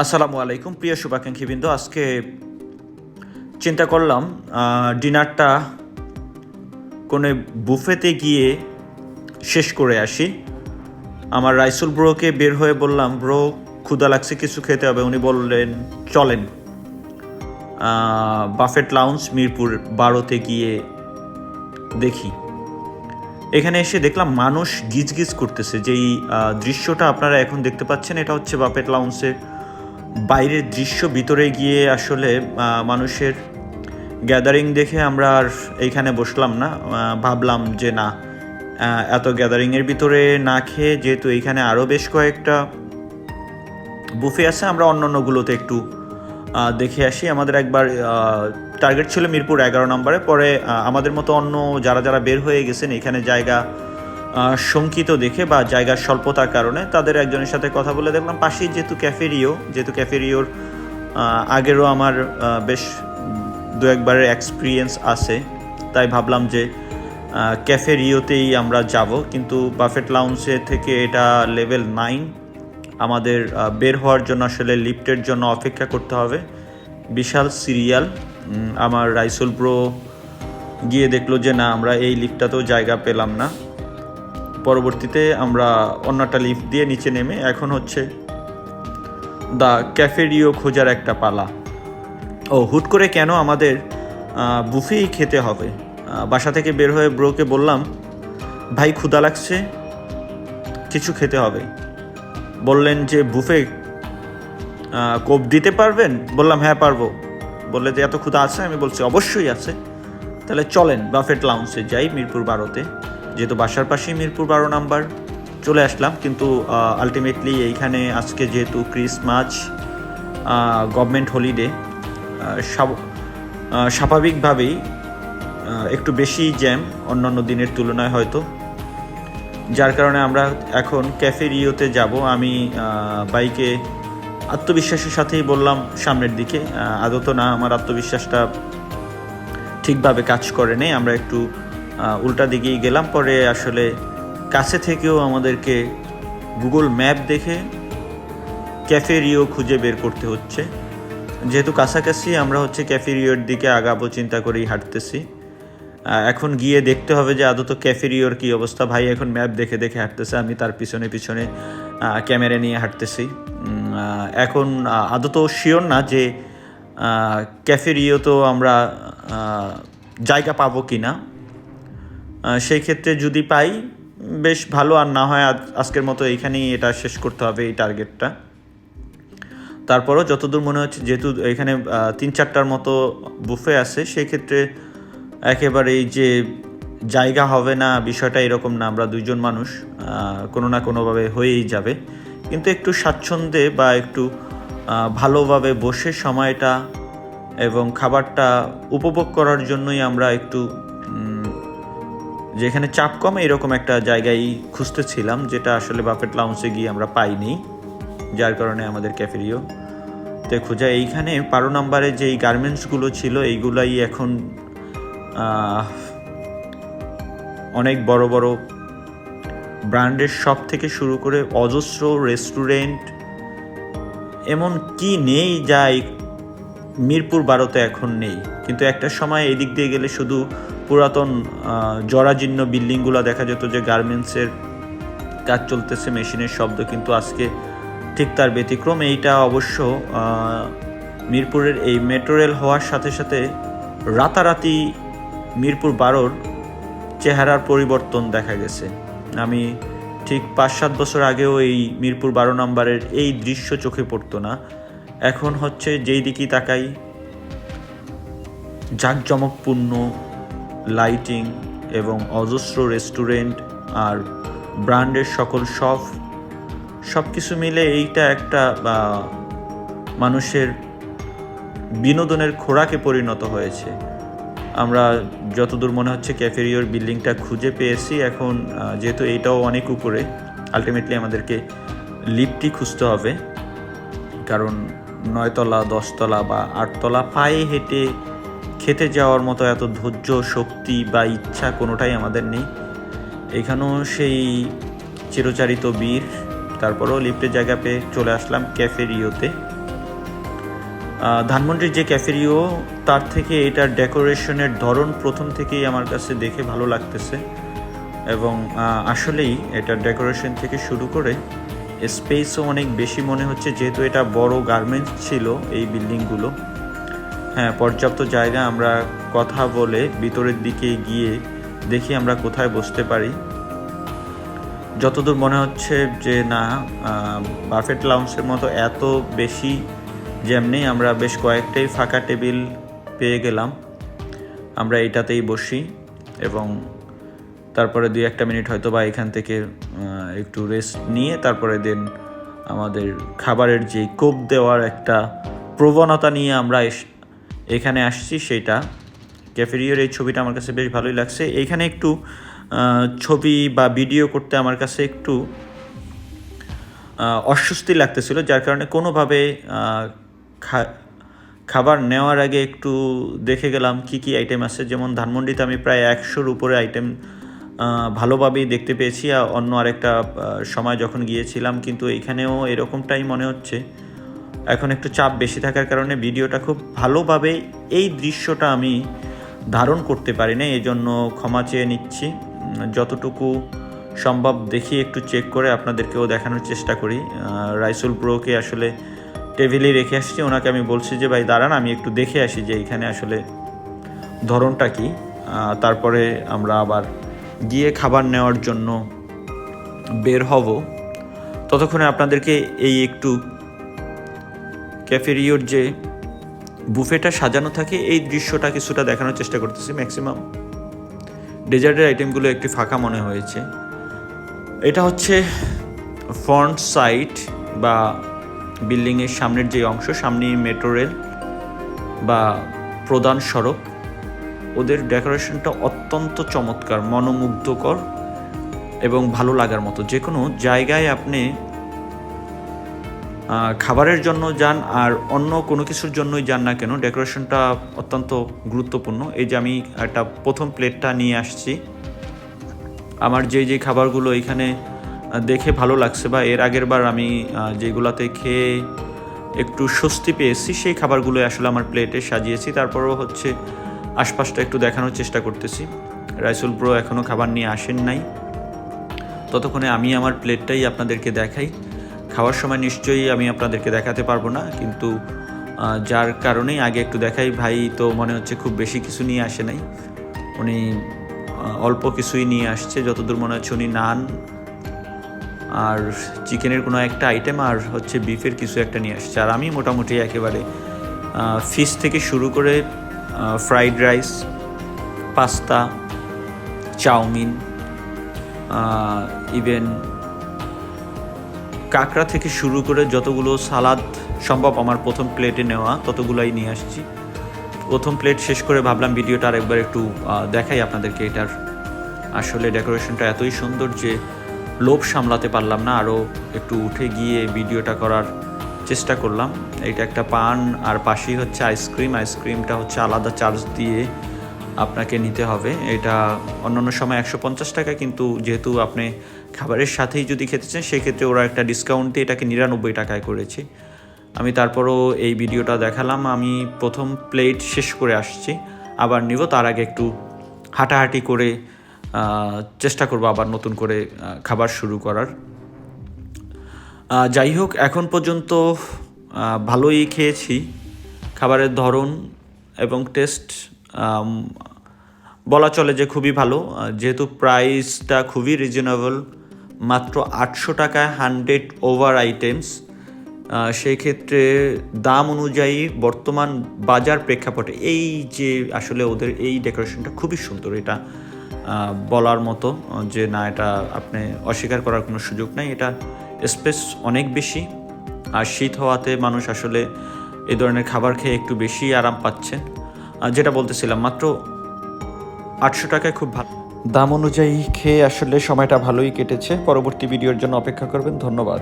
আসসালামু আলাইকুম, প্রিয় শুভাকাঙ্ক্ষীবৃন্দ আজকে চিন্তা করলাম ডিনারটা কোনো বুফেতে গিয়ে শেষ করে আসি। আমার রাইসুল ব্রোকে বের হয়ে বললাম, ব্রো ক্ষুদা লাগছে, কিছু খেতে হবে। উনি বললেন, চলেন। বাফেট লাউন্স মিরপুর বারোতে গিয়ে দেখি। এখানে এসে দেখলাম মানুষ গিজগিজ করতেছে। যেই দৃশ্যটা আপনারা এখন দেখতে পাচ্ছেন, এটা হচ্ছে বাফেট লাউন্সের বাইরের দৃশ্য ভিতরে গিয়ে আসলে মানুষের গ্যাদারিং দেখে আমরা আর এইখানে বসলাম না। ভাবলাম যে না এত গ্যাদারিংয়ের ভিতরে না খেয়ে যেহেতু এইখানে আরও বেশ কয়েকটা বুফে আছে, আমরা অন্য অন্যগুলোতে একটু দেখে আসি। আমাদের একবার টার্গেট ছিল মিরপুর এগারো নম্বরে। পরে আমাদের মতো অন্য যারা যারা বের হয়ে গেছেন, এখানে জায়গা শঙ্কিত দেখে বা জায়গার স্বল্পতার কারণে তাদের একজনের সাথে কথা বলে দেখলাম। পাশেই যেহেতু ক্যাফেরিও যেহেতু ক্যাফেরিওর আগেরও আমার বেশ দু একবারের এক্সপিরিয়েন্স আছে। তাই ভাবলাম যে ক্যাফে রিওতেই আমরা যাব। কিন্তু বাফেট লাউন্সে থেকে এটা লেভেল নাইন আমাদের বের হওয়ার জন্য আসলে লিফটের জন্য অপেক্ষা করতে হবে। বিশাল সিরিয়াল। আমার রাইসুল প্রো গিয়ে দেখল যে না, আমরা এই লিফটটাতেও জায়গা পেলাম না। পরবর্তীতে আমরা অন্যটা লিফট দিয়ে নিচে নেমে এখন হচ্ছে দ্য ক্যাফেরিও খোঁজার একটা পালা। ও, হুট করে কেন আমাদের বুফেই খেতে হবে? বাসা থেকে বের হয়ে ব্রোকে বললাম, ভাই ক্ষুদা লাগছে, কিছু খেতে হবে। বললেন যে বুফে কোপ দিতে পারবেন? বললাম হ্যাঁ পারব। বললে যে, এত ক্ষুদা আছে? আমি বলছি, অবশ্যই আছে। তাহলে চলেন বাফেট লাউন্সে যাই মিরপুর বারোতে। যেহেতু বাসার পাশেই মিরপুর বারো নাম্বার, চলে আসলাম। কিন্তু আলটিমেটলি এইখানে আজকে যেহেতু ক্রিসমাস গভর্নমেন্ট হলিডে স্বাভাবিকভাবেই একটু বেশি জ্যাম অন্যান্য দিনের তুলনায় হয়তো। যার কারণে আমরা এখন ক্যাফে রিওতে যাব। আমি বাইকে আত্মবিশ্বাসের সাথেই বললাম সামনের দিকে। আদত না, আমার আত্মবিশ্বাসটা ঠিকভাবে কাজ করে নেই। আমরা একটু উল্টা দিকেই গেলাম। পরে আসলে কাছে থেকেও আমাদেরকে গুগল ম্যাপ দেখে ক্যাফে রিও খুঁজে বের করতে হচ্ছে। যেহেতু কাছাকাছি, আমরা হচ্ছে ক্যাফে রিওর দিকে আগাবো, চিন্তা করেই হাঁটতেছি। এখন গিয়ে দেখতে হবে যে আদত ক্যাফেরিওর কী অবস্থা। ভাই এখন ম্যাপ দেখে দেখে হাঁটতেছে, আমি তার পিছনে পিছনে ক্যামেরা নিয়ে হাঁটতেছি। এখন আদত শিওর না যে ক্যাফেরিও তো আমরা জায়গা পাবো কি না সেই ক্ষেত্রে যদি পাই, বেশ ভালো। আর না হয় আজ- আজকের মতো এইখানেই এটা শেষ করতে হবে এই টার্গেটটা তারপরও যতদূর মনে হচ্ছে, যেহেতু এখানে তিন চারটার মতো বুফে আছে, সেই ক্ষেত্রে একেবারেই যে জায়গা হবে না, বিষয়টা এরকম না, আমরা দুইজন মানুষ কোনো না কোনোভাবে হয়েই যাবে। কিন্তু একটু স্বাচ্ছন্দ্যে বা একটু ভালোভাবে বসে সময়টা এবং খাবারটা উপভোগ করার জন্যই আমরা একটু যেখানে চাপ কম এরকম একটা জায়গায় খুঁজতেছিলাম, যেটা আসলে বাফেট লাউন্সে গিয়ে আমরা পাইনি, যার কারণে আমাদের ক্যাফেরিও তে খোঁজা। এইখানে বারো নম্বরে যেই গার্মেন্টসগুলো ছিল, এইগুলাই এখন অনেক বড় বড় ব্র্যান্ডের শপ থেকে শুরু করে অজস্র রেস্টুরেন্ট এমন কি নেই যা মিরপুর বারোতে এখন নেই। কিন্তু একটা সময় এদিক দিয়ে গেলে শুধু পুরাতন জরাজীর্ণ বিল্ডিংগুলো দেখা যেত যে গার্মেন্টসের কাজ চলতেছে, মেশিনের শব্দ, কিন্তু আজকে ঠিক তার ব্যতিক্রম। এইটা অবশ্য মিরপুরের এই মেট্রো রেল হওয়ার সাথে সাথে রাতারাতি মিরপুর বারোর চেহারার পরিবর্তন দেখা গেছে। আমি ঠিক পাঁচ সাত বছর আগেও এই মিরপুর বারো নম্বরের এই দৃশ্য চোখে পড়তো না। এখন হচ্ছে যেই দিকেই তাকাই, জাঁকজমকপূর্ণ লাইটিং এবং অজস্র রেস্টুরেন্ট আর ব্র্যান্ডের সকল শপ সব কিছু মিলে এইটা একটা মানুষের বিনোদনের খোরাকে পরিণত হয়েছে। আমরা যতদূর মনে হচ্ছে ক্যাফেরিওর বিল্ডিংটা খুঁজে পেয়েছি, এখন যেহেতু এইটাও অনেক উপরে আলটিমেটলি আমাদেরকে লিফটই খুঁজতে হবে। কারণ নয়তলা, দশতলা বা আটতলা পায়ে হেঁটে খেতে যাওয়ার মতো এত ধৈর্য, শক্তি বা ইচ্ছা কোনোটাই আমাদের নেই। এখানেও সেই চিরচারিত বীর, তারপরেও লিফটের জায়গা পেয়ে চলে আসলাম ক্যাফে রিওতে। ধানমন্ডির যে ক্যাফেরিও তার থেকে এটার ডেকোরেশনের ধরন প্রথম থেকেই আমার কাছে দেখে ভালো লাগতেছে। এবং আসলেই এটার ডেকোরেশন থেকে শুরু করে স্পেসও অনেক বেশি মনে হচ্ছে, যেহেতু এটা বড় গার্মেন্টস ছিল এই বিল্ডিংগুলো। হ্যাঁ পর্যাপ্ত জায়গা আমরা কথা বলে ভিতরের দিকে গিয়ে দেখি আমরা কোথায় বসতে পারি। যতদূর মনে হচ্ছে যে না বাফেট লাউন্সের মতো এত বেশি যেমনি আমরা বেশ কয়েকটাই ফাঁকা টেবিল পেয়ে গেলাম। আমরা এটাতেই বসি এবং তারপরে দুই একটা মিনিট হয়তো বা এখান থেকে একটু রেস্ট নিয়ে তারপরে দেন আমাদের খাবারের যে কোপ দেওয়ার একটা প্রবণতা নিয়ে আমরা এখানে আসছি সেটা ক্যাফেরিয়ার এই ছবিটা আমার কাছে বেশ ভালোই লাগছে। এইখানে একটু ছবি বা ভিডিও করতে আমার কাছে একটু অস্বস্তি লাগতেছিল। যার কারণে কোনোভাবে খাবার নেওয়ার আগে একটু দেখে গেলাম কি কি আইটেম আছে। যেমন ধানমন্ডিতে আমি প্রায় একশোর উপরে আইটেম ভালোভাবেই দেখতে পেয়েছি। অন্য আরেকটা সময় যখন গিয়েছিলাম, কিন্তু এখানেও এরকমটাই মনে হচ্ছে। এখন একটু চাপ বেশি থাকার কারণে ভিডিওটা খুব ভালোভাবে এই দৃশ্যটা আমি ধারণ করতে পারি না এই জন্য ক্ষমা চেয়ে নিচ্ছি। যতটুকু সম্ভব দেখি, একটু চেক করে আপনাদেরকেও দেখানোর চেষ্টা করি। রাইসুল ব্রোকে আসলে টেবিলে রেখে আসছি, ওনাকে আমি বলছি যে, ভাই, দাঁড়ান, আমি একটু দেখে আসি যে এখানে আসলে ধরনটা কি। তারপরে আমরা আবার গিয়ে খাবার নেওয়ার জন্য বের হব। ততক্ষণে আপনাদেরকে এই একটু ক্যাফেরিওর যে বুফেটা সাজানো থাকে, এই দৃশ্যটা কিছুটা দেখানোর চেষ্টা করতেছি ম্যাক্সিমাম। ডেজার্টের আইটেমগুলো একটি ফাঁকা মনে হয়েছে। এটা হচ্ছে ফ্রন্ট সাইট বা বিল্ডিংয়ের সামনের যে অংশ সামনেই মেট্রো রেল বা প্রধান সড়ক। ওদের ডেকোরেশনটা অত্যন্ত চমৎকার, মনোমুগ্ধকর এবং ভালো লাগার মতো। যে কোনো জায়গায় আপনি খাবারের জন্য যান আর অন্য কোনো কিছুর জন্যই যান না কেন, ডেকোরেশনটা অত্যন্ত গুরুত্বপূর্ণ। এই যে আমি একটা প্রথম প্লেটটা নিয়ে আসছি। আমার যে যে খাবারগুলো এখানে দেখে ভালো লাগছে বা এর আগের বার আমি যেগুলাতে খেয়ে একটু স্বস্তি পেয়েছি, সেই খাবারগুলো আসলে আমার প্লেটে সাজিয়েছি। তারপরও হচ্ছে আশপাশটা একটু দেখানোর চেষ্টা করতেছি। রাইসুল ব্রো এখনও খাবার নিয়ে আসেন নাই। ততক্ষণে আমি আমার প্লেটটাই আপনাদেরকে দেখাই। খাওয়ার সময় নিশ্চয়ই আমি আপনাদেরকে দেখাতে পারব না, কিন্তু যার কারণেই আগে একটু দেখাই। ভাই তো মনে হচ্ছে খুব বেশি কিছু নিয়ে আসে নাই। উনি অল্প কিছুই নিয়ে আসছে, যতদূর মনে হচ্ছে উনি নান। আর চিকেনের কোনো একটা আইটেম আর হচ্ছে বিফের কিছু একটা নিয়ে আসছে। আর আমি মোটামুটি একেবারে ফিশ থেকে শুরু করে fried rice pasta chowmein even কাঁকড়া থেকে শুরু করে যতগুলো সালাদ সম্ভব আমার প্রথম প্লেটে নেওয়া, ততগুলোই নিয়ে আসছি। প্রথম প্লেট শেষ করে ভাবলাম ভিডিওটা আরেকবার একটু দেখাই আপনাদেরকে এটার আসলে ডেকোরেশনটা এতই সুন্দর যে লোভ সামলাতে পারলাম না। আরও একটু উঠে গিয়ে ভিডিওটা করার চেষ্টা করলাম। এটা একটা পান, আর পাশেই হচ্ছে আইসক্রিম আইসক্রিমটা হচ্ছে আলাদা চার্জ দিয়ে আপনাকে নিতে হবে। এটা অন্যান্য সময় একশো পঞ্চাশ টাকা, কিন্তু যেহেতু আপনি খাবারের সাথেই যদি খেতে চান, সেক্ষেত্রে ওরা একটা ডিসকাউন্ট দিয়ে এটাকে নিরানব্বই টাকায় করেছে। আমি তারপরও এই ভিডিওটা দেখালাম। আমি প্রথম প্লেট শেষ করে আসছি। আবার নিব, তার আগে একটু হাঁটাহাঁটি করে চেষ্টা করব আবার নতুন করে খাবার শুরু করার। যাই হোক, এখন পর্যন্ত ভালোই খেয়েছি। খাবারের ধরন এবং টেস্ট বলা চলে যে খুবই ভালো। যেহেতু প্রাইসটা খুবই রিজনেবল মাত্র আটশো টাকায় হান্ড্রেড ওভার আইটেমস সেই ক্ষেত্রে দাম অনুযায়ী বর্তমান বাজার প্রেক্ষাপটে এই যে আসলে ওদের এই ডেকোরেশনটা খুবই সুন্দর, এটা বলার মতো, যে না, এটা আপনি অস্বীকার করার কোনো সুযোগ নাই। এটা স্পেস অনেক বেশি, আর শীত হওয়াতে মানুষ আসলে এই ধরনের খাবার খেয়ে একটু বেশি আরাম পাচ্ছেন আর যেটা বলতেছিলাম, মাত্র আটশো টাকায় খুব ভালো। দাম অনুযায়ী খেয়ে আসলে সময়টা ভালোই কেটেছে। পরবর্তী ভিডিওর জন্য অপেক্ষা করবেন। ধন্যবাদ।